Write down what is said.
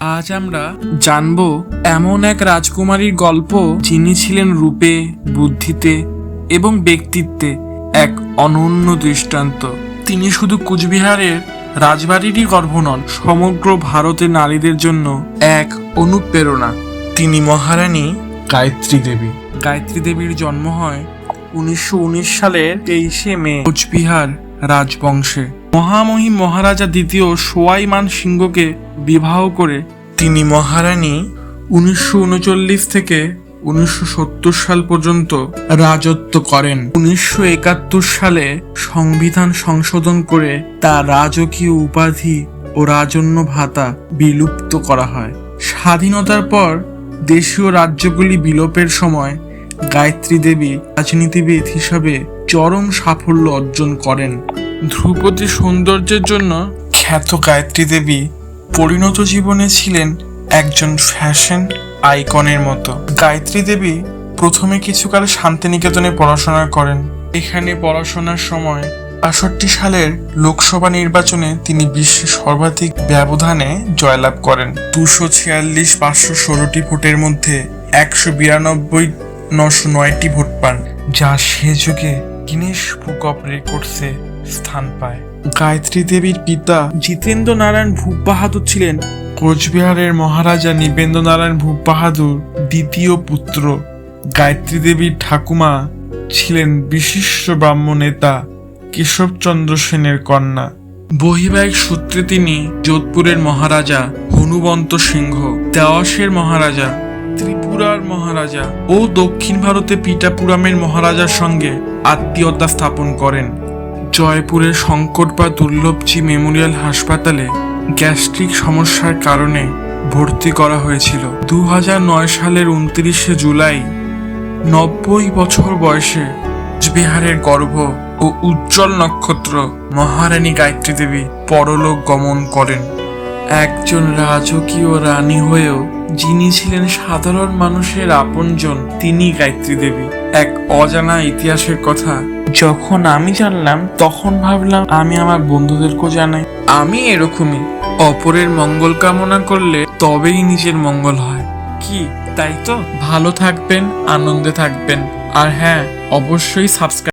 আজ আমরা জানব এমন এক রাজকুমারীর গল্প যিনি ছিলেন রূপে, বুদ্ধিতে এবং ব্যক্তিত্বে এক অনন্য দৃষ্টান্ত। তিনি শুধু কুচবিহারের রাজবাড়িরই গর্ভ নন, সমগ্র ভারতে নারীদের জন্য এক অনুপ্রেরণা। তিনি মহারানী গায়ত্রী দেবী। গায়ত্রী দেবীর জন্ম হয় উনিশশো উনিশ সালের তেইশে মে, কোচবিহার রাজবংশে। মহামহিম মহারাজা দ্বিতীয় সোয়াইমান সিংহকে বিবাহ করে তিনি মহারানী উনিশশো উনচল্লিশ থেকে উনিশশো সত্তর সাল পর্যন্ত রাজত্ব করেন। উনিশশো একাত্তর সালে সংবিধান সংশোধন করে তা রাজকীয় উপাধি ও রাজন্য ভাতা বিলুপ্ত করা হয়। স্বাধীনতার পর দেশীয় রাজ্যগুলি বিলোপের সময় গায়ত্রী দেবী রাজনীতিবিদ হিসাবে চরম সাফল্য অর্জন করেন। ধ্রুপদী সৌন্দর্যের জন্য খ্যাত গায়ত্রী দেবী পরিণত জীবনে ছিলেন একজন ফ্যাশন আইকনের মতো। গায়ত্রী দেবী প্রথমে কিছুকাল শান্তিনিকেতনে পড়াশোনা করেন। এখানে পড়াশোনার সময় বাষট্টি সালের লোকসভা নির্বাচনে তিনি বিশ্বের সর্বাধিক ব্যবধানে জয়লাভ করেন। দুশো ছিয়াল্লিশ পাঁচশো ষোলোটি ভোটের মধ্যে একশো বিরানব্বই, নশো নয়টি ভোট পান, যা সে যুগে গিনেশ বুক অফ রেকর্ডসে স্থান পায়। গায়ত্রী দেবীর পিতা জিতেন্দ্র নারায়ণ ভূপ বাহাদুর ছিলেন কোচবিহারের মহারাজা নিবেন্দ্র নারায়ণ ভূপ বাহাদুর দ্বিতীয় পুত্র। গায়ত্রী দেবীর ঠাকুমা ছিলেন বিশিষ্ট ব্রাহ্ম নেতা কেশবচন্দ্র সেনের কন্যা। বহিবাহিক সূত্রে তিনি যোধপুরের মহারাজা হনুবন্ত সিংহ দেওয়াসের মহারাজা ত্রিপুরার মহারাজা ও দক্ষিণ ভারতে পিটাপুরামের মহারাজার সঙ্গে আত্মীয়তা স্থাপন করেন। জয়পুরের সংকট বা দুর্লভজি মেমোরিয়াল হাসপাতালে গ্যাস্ট্রিক সমস্যার কারণে ভর্তি করা হয়েছিল। দু সালের উনত্রিশে জুলাই নব্বই বছর বয়সে কোচবিহারের গর্ভ ও উজ্জ্বল নক্ষত্র মহারানী গায়ত্রী দেবী পরলোক গমন করেন। একজন রাজকীয় রানী হয়েও যিনি ছিলেন সাধারণ মানুষের আপনজন তিনি গায়ত্রী দেবী। এক অজানা ইতিহাসের কথা, যখন আমি জানলাম, তখন ভাবলাম, আমি আমার বন্ধুদেরকেও জানাই। আমি এরকমই, অপরের মঙ্গল কামনা করলে তবেই নিজের মঙ্গল হয়। কি, তাই তো? ভালো থাকবেন, আনন্দে থাকবেন। আর হ্যাঁ অবশ্যই সাবস্ক্রাইব